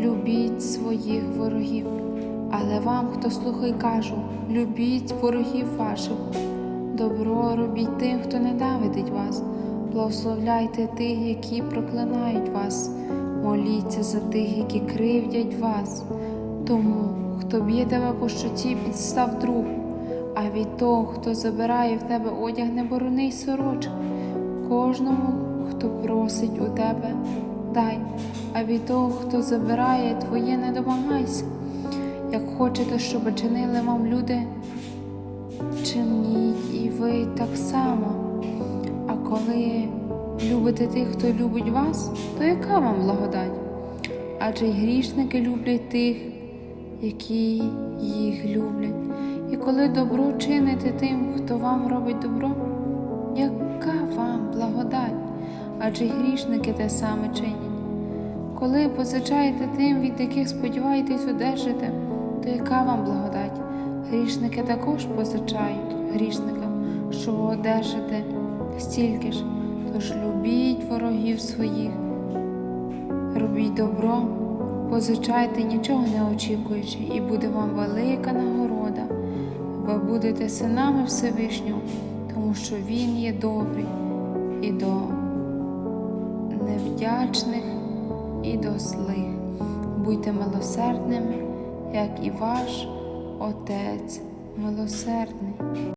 любіть своїх ворогів. Але вам, хто слухає, кажу, любіть ворогів ваших. Добро робіть тим, хто ненавидить вас, благословляйте тих, які проклинають вас, моліться за тих, які кривдять вас. Тому, хто б'є тебе по щоці, підстав другу, а від того, хто забирає в тебе одяг, не борони й сорочок. Кожному, хто просить у тебе, дай, а від того, хто забирає твоє, не домагайся. Як хочете, щоб чинили вам люди, чиніть і ви так само. А коли любите тих, хто любить вас, то яка вам благодать? Адже й грішники люблять тих, які їх люблять. І коли добро чините тим, хто вам робить добро, яка? Адже й грішники те саме чинять. Коли позичаєте тим, від яких сподіваєтесь одержите, то яка вам благодать? Грішники також позичають грішникам, що ви одержите стільки ж. Тож любіть ворогів своїх, робіть добро, позичайте нічого не очікуючи, і буде вам велика нагорода. Ви будете синами Всевишнього, тому що Він є добрий і до невдячних, і до злих. Будьте милосердними, як і ваш Отець милосердний.